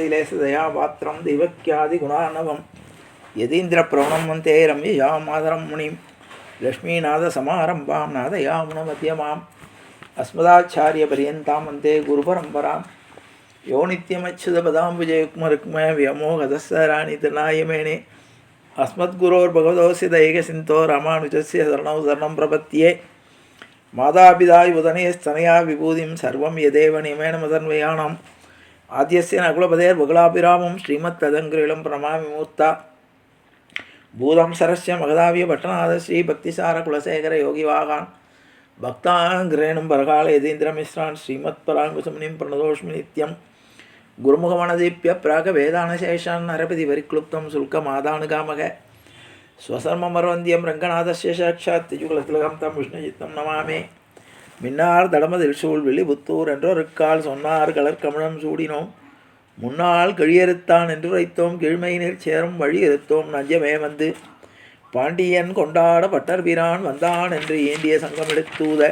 சைலேசதயா பாத்திரம் தெய்வக்கியாதி குணானவம். யதீந்திர பிரவணமந்தே ரம்யயா மாதரம் முனிம். லக்ஷ்மீநாத சமாரம்பாம் நாதயா முனமத்தியமாம் அஸ்மதாச்சாரிய பரியந்தாம் வந்தே குருபரம்பராம் யோ நித்தியமச்சுதபதாம்புஜே குமருக்ம வியமோகதசராணி திருநாயமேனே. அஸ்மத்குரோர் பகவதோசி தைகசிந்தோ ராமானுஜஸ்ய சரணௌ சரணம் பிரபத்தியே. மாதாபிதாய் உதனே ஸ்தனையா விபூதிம் சர்வம் யதேவ நிமேன மதன்வயானம். ஆத்தியஸ்ய நகுலபதேர்பகுலாபிராமம் ஸ்ரீமத் ததங்கிரீளம் பிரணமாமிமூர்த்தா பூதம் சரஸ்ய மகதாவிய பட்டநாத ஸ்ரீ பக்திசார குலசேகர யோகி வாகான் பக்தாங்கிரேணும் பரகால யதீந்திரமிஸ்ரான் ஸ்ரீமத் பராங்குசுமனிம் பிரணதோஷ்மி நித்யம் குருமுகமனதீப்பிய பிராக வேதானசேஷான் நரபதி வரிக்ளுப்தம் சுல்கம் ஆதானுகாமக ஸ்வசர்மமர்வந்தியம் ரங்கநாதஸ்ய சாட்சாத் திஜுகுலதிலகம் தம் விஷ்ணுஜித்தம் நமாமே மின்னார் தடமதில் சூழ்வெளி புத்தூர் என்றொருக்கால் சொன்னார் கலர்கமலம் சூடினோம். முன்னால் கிழியறுத்தான் என்று உரைத்தோம் கீழ்மையினர் சேரும் வழி இருத்தோம் நஞ்சமே வந்து பாண்டியன் கொண்டாட பட்டர் பிரான் வந்தான் என்று ஏண்டிய சங்கம் எடுத்தூத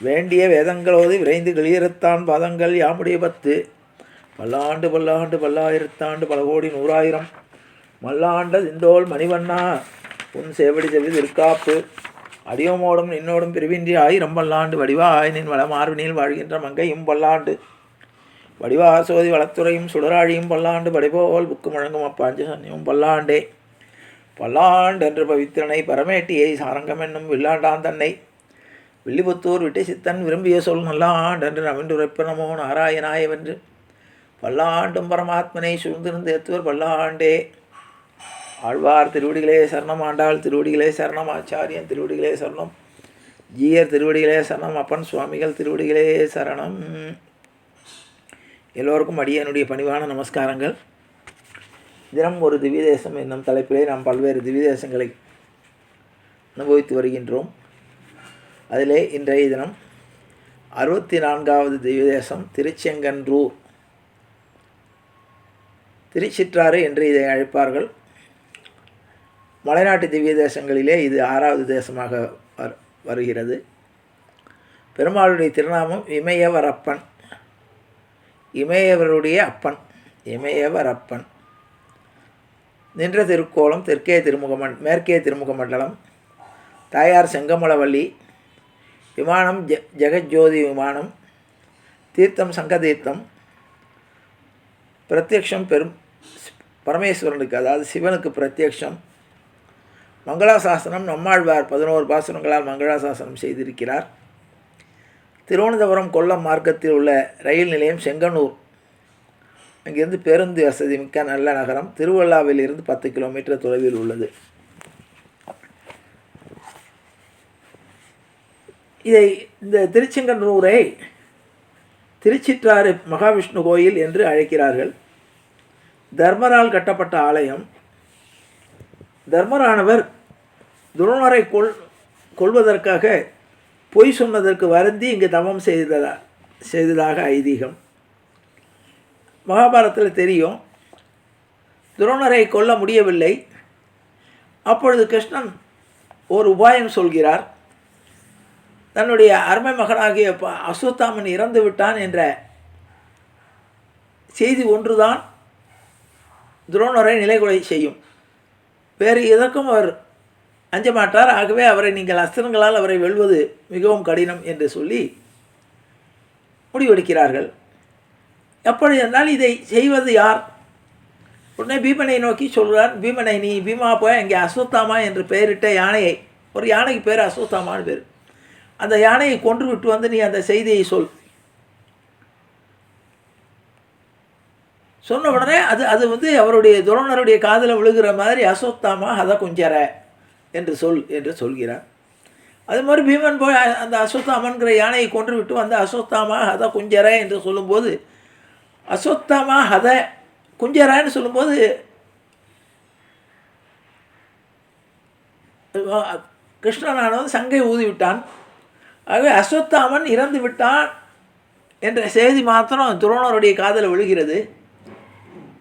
வேண்டிய வேதங்களோடு விரைந்து கிளியறுத்தான் பாதங்கள் யாமுடைய பத்து. பல்லாண்டு பல்லாண்டு பல்லாயிரத்தாண்டு பல கோடி நூறாயிரம். மல்லாண்ட சிந்தோல் மணிவண்ணா உன் சேவடி செவி திருக்காப்பு அடியோமோடும் நின்னோடும் பிரிவின்றி ஆயிரம் பல்லாண்டு வடிவாய் நின் வளமார்வினில் வாழ்கின்ற மங்கையும் பல்லாண்டு. வடிவா சோதி வளத்துறையும் சுடராழியும் பல்லாண்டு படைபோல் புக்கு முழங்கும் அப்பாஞ்ச சன்னியும் பல்லாண்டே. பல்லாண்டு என்று பவித்திரனை பரமேட்டியை சாரங்கம் என்னும் வில்லாண்டான் தன்னை. வில்லிபுத்தூர் விட்டு சித்தன் விரும்பிய சொல் நல்லாண்டு என்று நவின்றுரைப்ப நாராயணாயவென்று. பல்லாண்டும் பரமாத்மனை சூழ்ந்திருந்து எத்துவர் பல்லாண்டே. ஆழ்வார் திருவடிகளே சரணம் ஆண்டாள் திருவடிகளே சரணம் ஆச்சாரியன் திருவடிகளே சரணம் ஜீயர் திருவடிகளே சரணம் அப்பன் சுவாமிகள் திருவடிகளே சரணம். எல்லோருக்கும் அடியனுடைய பணிவான நமஸ்காரங்கள். தினம் ஒரு திவ்ய தேசம் என்னும் தலைப்பிலே நாம் பல்வேறு திவ்ய தேசங்களை அனுபவித்து வருகின்றோம். அதிலே இன்றைய தினம் அறுபத்தி நான்காவது திவ்ய தேசம் திருச்செங்கன்றூர். திருச்சிற்றாறு என்று இதை அழைப்பார்கள். மலைநாட்டு திவ்ய தேசங்களிலே இது ஆறாவது தேசமாக வர் வருகிறது. பெருமாளுடைய திருநாமம் இமயவரப்பன். இமயவருடைய அப்பன். இமயவரப்பன். நின்ற திருக்கோலம் தெற்கே திருமுகமண் மேற்கே திருமுக மண்டலம் தாயார் செங்கமலவள்ளி விமானம் ஜ ஜெகஜோதி விமானம். தீர்த்தம் சங்கதீர்த்தம். பிரத்யக்ஷம் பெரும் பரமேஸ்வரனுக்கு அதாவது சிவனுக்கு பிரத்யக்ஷம். மங்களாசாசனம் நம்மாழ்வார் பதினோரு பாசனங்களால் மங்களாசாசனம் செய்திருக்கிறார். திருவனந்தபுரம் கொல்லம் மார்க்கத்தில் உள்ள ரயில் நிலையம் செங்கனூர். அங்கிருந்து பேருந்து வசதி மிக்க நல்ல நகரம். திருவள்ளாவிலிருந்து பத்து கிலோமீட்டர் தொலைவில் உள்ளது. இதை இந்த திருச்செங்கனூரை திருச்சிற்றாறு மகாவிஷ்ணு கோயில் என்று அழைக்கிறார்கள். தர்மரால் கட்டப்பட்ட ஆலயம் தர்மரானவர் துரோணரை கொள் கொள்வதற்காக பொய் சொன்னதற்கு வருந்தி இங்கு தவம் செய்ததா செய்ததாக ஐதீகம். மகாபாரத்தில் தெரியும் துரோணரை கொல்ல முடியவில்லை. அப்பொழுது கிருஷ்ணன் ஒரு உபாயம் சொல்கிறார். தன்னுடைய அருமை மகனாகிய அஸ்வத்தாமன் இறந்து விட்டான் என்ற செய்தி ஒன்றுதான் துரோணரை நிலைகுலை செய்யும். வேறு எதற்கும் அவர் அஞ்ச மாட்டார் ஆகவே அவரை நீங்கள் அஸ்திரங்களால் அவரை வெல்வது மிகவும் கடினம் என்று சொல்லி முடிவெடுக்கிறார்கள். எப்படி என்றால் இதை செய்வது யார்? உடனே பீமனை நோக்கி சொல்கிறார் பீமனை நீ பீமா போய் அங்கே அஸ்வத்தாமா என்று பெயரிட்ட யானையை ஒரு யானைக்கு பேர் அஸ்வத்தாமான்னு பேர். அந்த யானையை கொன்று விட்டு வந்து நீ அந்த செய்தியை சொல். சொன்ன உடனே அது அது வந்து அவருடைய துரோணருடைய காதில் விழுகிற மாதிரி அஸ்வத்தாமா அதை குஞ்சர என்று சொல் என்று சொல்கிறார். அது மாதிரி பீமன் போய் அந்த அஸ்வத்தாமன்கிற யானையை கொன்று விட்டு வந்து அஸ்வத்தாமா ஹத குஞ்சர என்று சொல்லும்போது அஸ்வத்தாமா ஹத குஞ்சரான்னு சொல்லும்போது கிருஷ்ணனானவன் சங்கை ஊதி விட்டான். ஆகவே அஸ்வத்தாமன் இறந்து விட்டான் என்ற செய்தி மாத்திரம் துரோணருடைய காதில் விழுகிறது.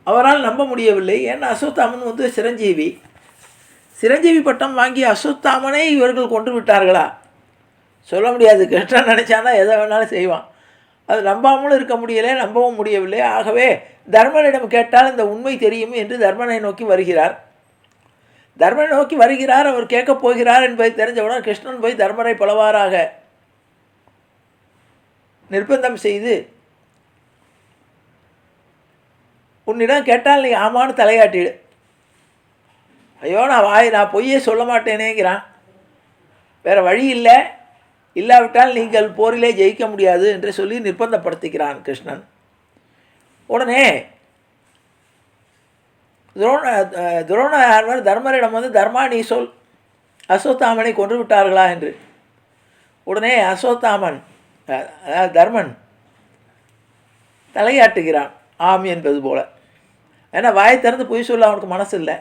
அவரால் நம்ப முடியவில்லை. ஏன்னா அஸ்வத்தாமன் வந்து சிரஞ்சீவி. சிரஞ்சீவி பட்டம் வாங்கிய அஸ்வத்தாமனை இவர்கள் கொண்டு விட்டார்களா? சொல்ல முடியாது. கிருஷ்ணன் நினச்சானா எதை வேணாலும் செய்வான். அது நம்பாமலும் இருக்க முடியலை நம்பவும் முடியவில்லை. ஆகவே தர்மனிடம் கேட்டால் இந்த உண்மை தெரியும் என்று தர்மனை நோக்கி வருகிறார். தர்மனை நோக்கி வருகிறார் அவர் கேட்கப் போகிறார் என்பதை தெரிஞ்சவுடன் கிருஷ்ணன் போய் தர்மரை பலவாறாக நிர்பந்தம் செய்து உன்னிடம் கேட்டால் நீ ஆமான்னு தலையாட்டிடு ஐயோ நான் வாய் நான் பொய்யே சொல்ல மாட்டேனேங்கிறான். வேறு வழி இல்லை. இல்லாவிட்டால் நீங்கள் போரிலே ஜெயிக்க முடியாது என்று சொல்லி நிர்பந்தப்படுத்திக்கிறான் கிருஷ்ணன். உடனே துரோண துரோணர் தர்மரிடம் வந்து தர்மா நீ சொல். அசோத்தாமனை கொன்று விட்டார்களா? என்று. உடனே அசோத்தாமன் தர்மன் தலையாட்டுகிறான். ஆம் என்பது போல. ஏன்னா வாயை திறந்து பொய் சொல்ல அவனுக்கு மனசு இல்லை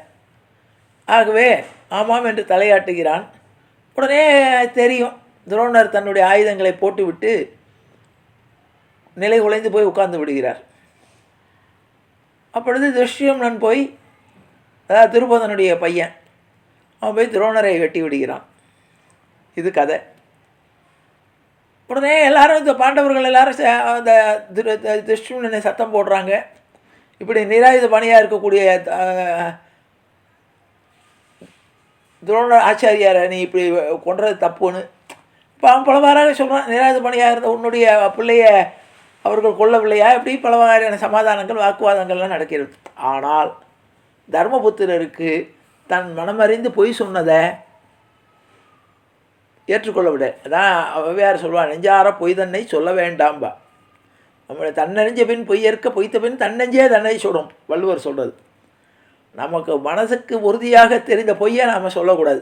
ஆகவே ஆமாம் என்று தலையாட்டுகிறான். உடனே தெரியும். துரோணர் தன்னுடைய ஆயுதங்களை போட்டுவிட்டு நிலை குலைந்து போய் உட்கார்ந்து விடுகிறார். அப்பொழுது துஷ்யம்னன் போய் அதாவது திருபோதனுடைய பையன் அவன் போய் துரோணரை வெட்டி விடுகிறான். இது கதை. உடனே எல்லாரும் இந்த பாண்டவர்கள் எல்லாரும் அந்த திரு த- துஷ்யம்னனை சத்தம் போடுறாங்க. இப்படி நிராயுத பணியாக இருக்கக்கூடிய துரோண ஆச்சாரியாரை நீ இப்படி கொன்றது தப்புன்னு. இப்போ அவன் பலவாறாக சொல்கிறான் நிராயுத பணியாக இருந்த உன்னுடைய பிள்ளைய அவர்கள் கொல்லவில்லையா? இப்படி பலவாறான சமாதானங்கள் வாக்குவாதங்கள்லாம் நடக்கிறது? ஆனால் தர்மபுத்திரருக்கு தன் மனமறிந்து பொய் சொன்னதை ஏற்றுக்கொள்ள விட. அதான் ஔவையார் சொல்வார் நெஞ்சார பொய் தன்னை சொல்ல வேண்டாம்பா. நம்மளை தன்னறிஞ்ச பின் பொய்யற்க பொய்த்த பின் தன்னெஞ்சே தன்னை சுடும் வள்ளுவர் சொல்கிறது நமக்கு மனசுக்கு உறுதியாக தெரிந்த பொய்யை நாம் சொல்லக்கூடாது.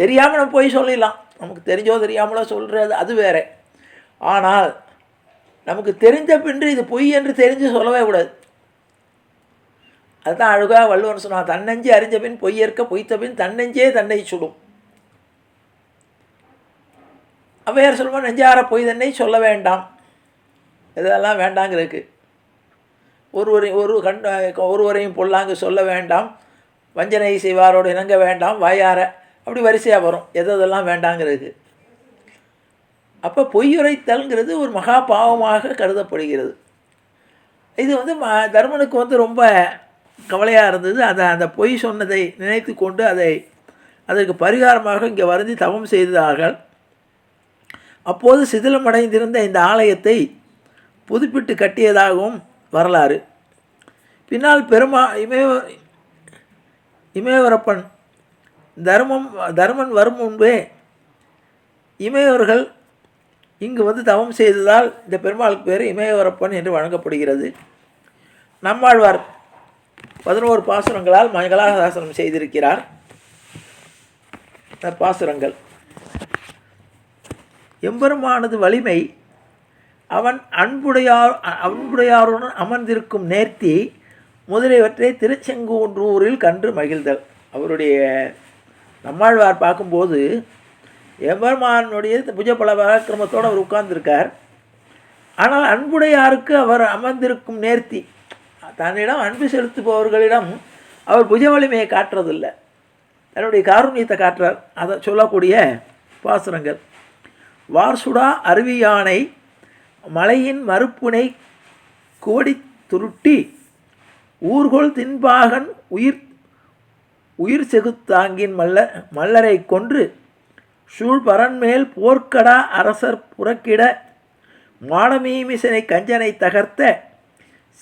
தெரியாமல் நம்ம பொய் சொல்லிடலாம். நமக்கு தெரிஞ்சோ தெரியாமலோ சொல்கிறது அது வேற. ஆனால் நமக்கு தெரிந்த பின்று இது பொய் என்று தெரிஞ்சு சொல்லவே கூடாது. அதுதான் அழுகா வள்ளுவன் சொன்னான் தன்னெஞ்சே அறிஞ்ச பின் பொய்யற்க பொய்த்த பின் தன்னெஞ்சே தன்னை சுடும். அவையார் சொல்லுவோம் நெஞ்சார பொய் தன்னை சொல்ல வேண்டாம். இதெல்லாம் வேண்டாங்கிறதுக்கு. ஒருவரை ஒரு கண் ஒருவரையும் பொல்லாங்கு சொல்ல வேண்டாம். வஞ்சனை செய்வாரோடு இணங்க வேண்டாம். வாயார அப்படி வரிசையாக வரும். எதெல்லாம் வேண்டாங்கிறதுக்கு. அப்போ பொய்யுரைத்தல்ங்கிறது ஒரு மகா பாவமாக கருதப்படுகிறது. இது வந்து ம தர்மனுக்கு வந்து ரொம்ப கவலையாக இருந்தது. அதை அந்த பொய் சொன்னதை நினைத்து கொண்டு அதை அதற்கு பரிகாரமாக இங்கே வருந்தி தவம் செய்தார்கள் அப்போது சிதிலமடைந்திருந்த இந்த ஆலயத்தை புதுப்பிட்டு கட்டியதாகவும் வரலாறு. பின்னால் பெருமா இமய இமயவரப்பன் தர்மம் தர்மன் வரும் முன்பே இமயவர்கள் இங்கு வந்து தவம் செய்ததால் இந்த பெருமாளுக்கு பேர் இமயவரப்பன் என்று வழங்கப்படுகிறது. நம்மாழ்வார் பதினோரு பாசுரங்களால் மங்களாசாசனம் செய்திருக்கிறார். பாசுரங்கள் எம்பெருமானது வலிமை அவன் அன்புடையார் அன்புடையாருடன் அமர்ந்திருக்கும் நேர்த்தி முதலியவற்றை திருச்செங்கூன்றூரில் கன்று மகிழ்தல் அவருடைய நம்மாழ்வார் பார்க்கும்போது எவர்மானுடைய புஜ பல பராக்கிரமத்தோடு அவர் உட்கார்ந்திருக்கார். ஆனால் அன்புடையாருக்கு அவர் அமர்ந்திருக்கும் நேர்த்தி தன்னிடம் அன்பு செலுத்துபவர்களிடம் அவர் புஜ வலிமையை காட்டுறதில்லை. தன்னுடைய காருண்யத்தை காட்டுறார். அதை சொல்லக்கூடிய பாசுரங்கள். வார்சுடா அருவியானை மலையின் மறுப்புனை கோடி துருட்டி ஊர்கொள் தின்பாகன் உயிர் உயிர் செகுத்தாங்கின் மல்ல மல்லரை கொன்று சூழ்பரன்மேல் போர்க்கடா அரசர் புறக்கிட மாடமீமிசனை கஞ்சனை தகர்த்த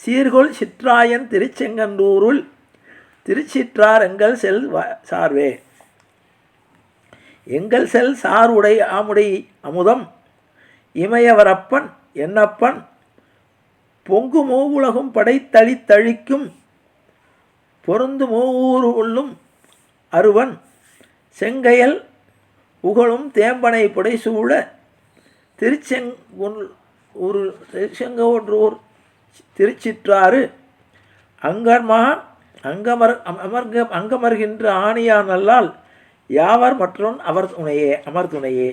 சீர்கொள் சிற்றாயன் திருச்செங்கண்டூருள் திருச்சிற்றார் எங்கள் செல் வ- சார்வே. எங்கள் செல் சாருடை ஆமுடை அமுதம் இமயவரப்பன் என்னப்பன்? பொங்கு மூவுலகும் படைத்தளித்தழிக்கும் பொருந்து மூவூர் உள்ளும் அருவன் செங்கையல் புகழும் தேம்பனை புடைசூழ திருச்செங் ஒரு திருச்செங்கோன்றூர் திருச்சிற்றாறு. அங்கர்மா அங்கமர் அமர்க அங்கமர்கின்ற ஆணியான் நல்லால் யாவர் மற்றும் அவர் துணையே அமர் துணையே.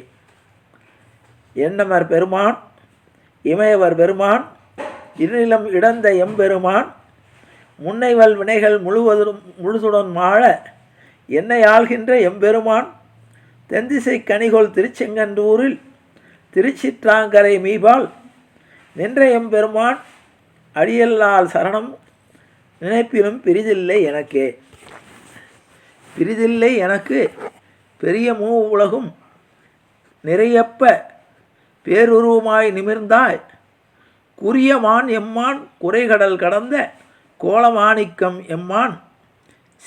பெருமான்? இமயவர் பெருமான் இருநிலம் இடந்த எம்பெருமான் முன்னைவல் வினைகள் முழுவதும் முழுதுடன் மாழ என்னை ஆள்கின்ற எம்பெருமான் தென்திசை கனிகொள் திருச்செங்கண்டூரில் திருச்சிற்றாங்கரை மீபால் நின்ற எம்பெருமான் அடியல்லால் சரணம் நினைப்பிலும் பிரிதில்லை எனக்கே. பிரிதில்லை எனக்கு பெரிய மூ உலகும் நிறையப்ப பேருருவமாய் நிமிர்ந்தாய். குறியமான் எம்மான் குறைகடல் கடந்த கோலமாணிக்கம் எம்மான்.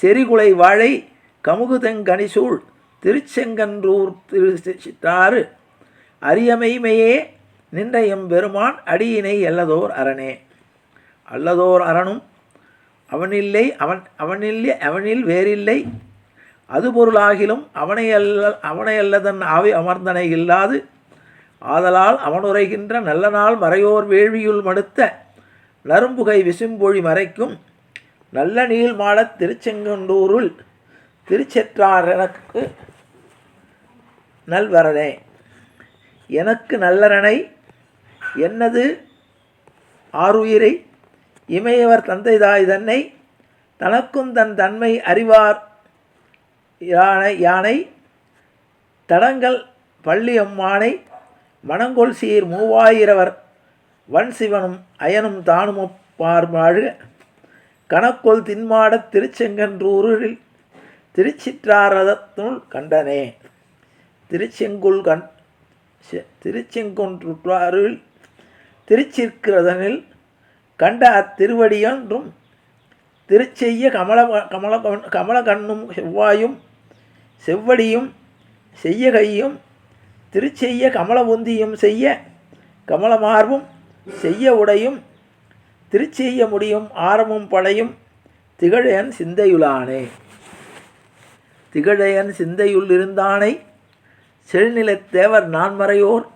செறிகுலை வாழை கமுகுதெங்கனிசூழ் திருச்செங்கன்றூர் திருச்சித்தாறு. அரியமைமையே நின்ற எம்பெருமான் அடியினை அல்லதோர் அரணே. அல்லதோர் அரணும் அவனில்லை அவன் அவனில்லை அவனில் வேறில்லை. அது பொருளாகிலும் அவனை அல்ல அவனை அல்லதன் ஆவி அமர்ந்தனை இல்லாது ஆதலால் அவனுரைகின்ற நல்ல நாள் மறையோர் வேள்வியுள் மடுத்த நரும்புகை விசும்பொழி மறைக்கும் நல்ல நீள் மாடத் திருச்செங்கண்டூருள் திருச்செற்றார் எனக்கு நல்வரனே. எனக்கு நல்லரனை என்னது? ஆறுயிரை இமையவர் தந்தைதாய் தன்னை தனக்கும் தன் தன்மை அறிவார் யானை யானை தடங்கள் பள்ளி அம்மானை மணங்கொள் சீர் மூவாயிரவர். வன் சிவனும் அயனும் தானும் பார்மாழு கணக்கொள் தின்மாட திருச்செங்கன்றூரில் திருச்சிற்றாரதத்துள் கண்டனே. திருச்செங்குள் கண் திருச்செங்குன்றாரில் திருச்சிற்கிறதனில் கண்ட அத்திருவடியொன்றும் திருச்செய்ய கமல கமல கமல கண்ணும் செவ்வாயும் செவ்வடியும் செய்ய கையும் திருச்செய்ய கமல உந்தியும் செய்ய கமலமார்பும் செய்ய உடையும் திருச்செய்ய முடியும் ஆரமும் படையும் திகழையன் சிந்தையுளானே. திகழையன் சிந்தையுள் இருந்தானை செழுநிலத் தேவர் நான்மறையோர்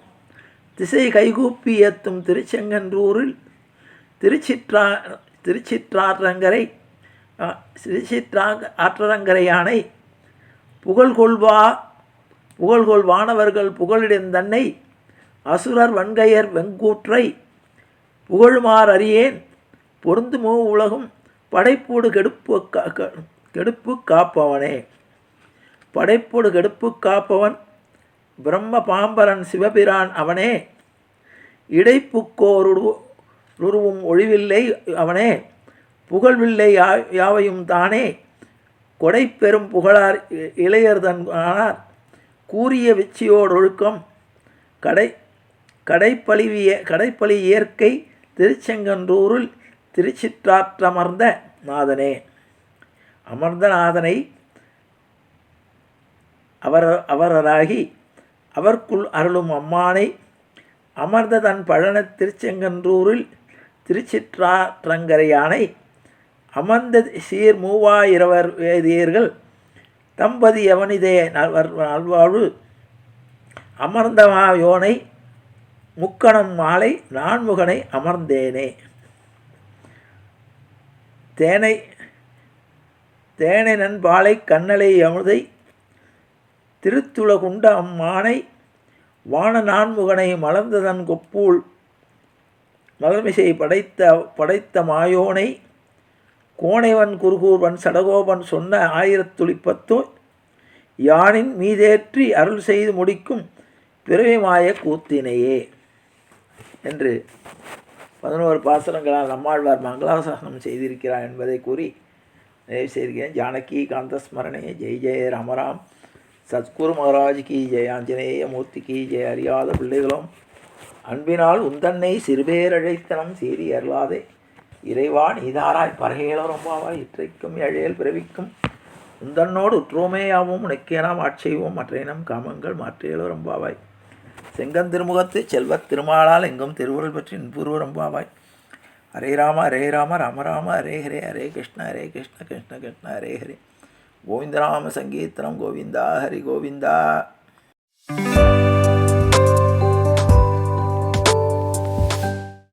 திசை கைகூப்பி ஏத்தும் திருச்செங்கன்றூரில் திருச்சிற்றா திருச்சிற்றாற்றங்கரை திருச்சிற்றா ஆற்றரங்கரையானை புகழ்கொள்வா புகழ்கொள் வானவர்கள் புகழிடந்தன்னை அசுரர் வன்கையர் வெங்கூற்றை புகழுமார் அறியேன். பொருந்துமோ உலகும் படைப்போடு கெடுப்பு கெடுப்பு காப்பவனே. படைப்போடு கெடுப்பு காப்பவன் பிரம்ம பாம்பரன் சிவபிரான் அவனே. இடைப்புக்கோருருவும் ஒழிவில்லை அவனே. புகழ்வில்லை யாவையும் தானே. கொடை பெரும் புகழார் இளையர்தன் ஆனார். கூறிய வெச்சியோடொழுக்கம் கடை கடைப்பழிவிய கடைப்பழி இயற்கை திருச்செங்கன்றூரில் திருச்சிற்றாற்றமர்ந்த நாதனே. அமர்ந்த நாதனை அவர் அவரராகி அவர்க்குள் அருளும் அம்மானை அமர்ந்த தன் பழன திருச்செங்கன்றூரில் திருச்சிற்றாற்றங்கரையானை அமர்ந்த சீர் மூவாயிரவர் வேதியர்கள் தம்பதி அவனிதே நல்வாழ்வு அமர்ந்தமா யோனை முக்கணம் மாலை நான்முகனை அமர்ந்தேனே. தேனை தேனை நண்பாலை கண்ணலை அமுதை திருத்துளகுண்ட அம்மானை வான நான்முகனை மலர்ந்ததன் கொப்பூள் மலர்மிசை படைத்த படைத்த மாயோனை கோணைவன் குருகூர்வன் சடகோபன் சொன்ன ஆயிரத்துளிப்பத்து யானின் மீதேற்றி அருள் செய்து முடிக்கும் பிறவிமாய கூத்தினையே. என்று பதினோரு பாசனங்களால் நம்மாழ்வார் மங்களாசாசனம் செய்திருக்கிறார் என்பதை கூறி நிறைவு செய்திருக்கிறேன் ஜானகி காந்தஸ்மரணே ஜெய் ஜெய ராமராம். சத்குரு மகாராஜ் கி ஜெய ஆஞ்சநேய மூர்த்தி கி ஜெய அறியாத பிள்ளைகளும் அன்பினால் உந்தன்னை சிறுபேரழைத்தனம் சீறி அருளாதே. இறைவா நீதாராய் பரகேல ரொம்பாவாய் இற்றைக்கும் எழையல் பிறவிக்கும். உந்தன்னோடு உற்றோமேயாவும் உனக்கேனாம் ஆட்செய்வோம் மற்றையினம் காமங்கள் மாற்றியலோ செங்கந்திருமுகத்து செங்கன் திருமுகத்து செல்வத் திருமாலால் எங்கும் திருவுருள் பற்றி இன்புருவரம்பாவாய் ஹரே ராம ஹரே ராம ராம ராம ஹரே ஹரே ஹரே கிருஷ்ண ஹரே கிருஷ்ண கிருஷ்ண கிருஷ்ண ஹரே ஹரே. கோவிந்தராம சங்கீர்த்தனம் கோவிந்தா ஹரி கோவிந்தா.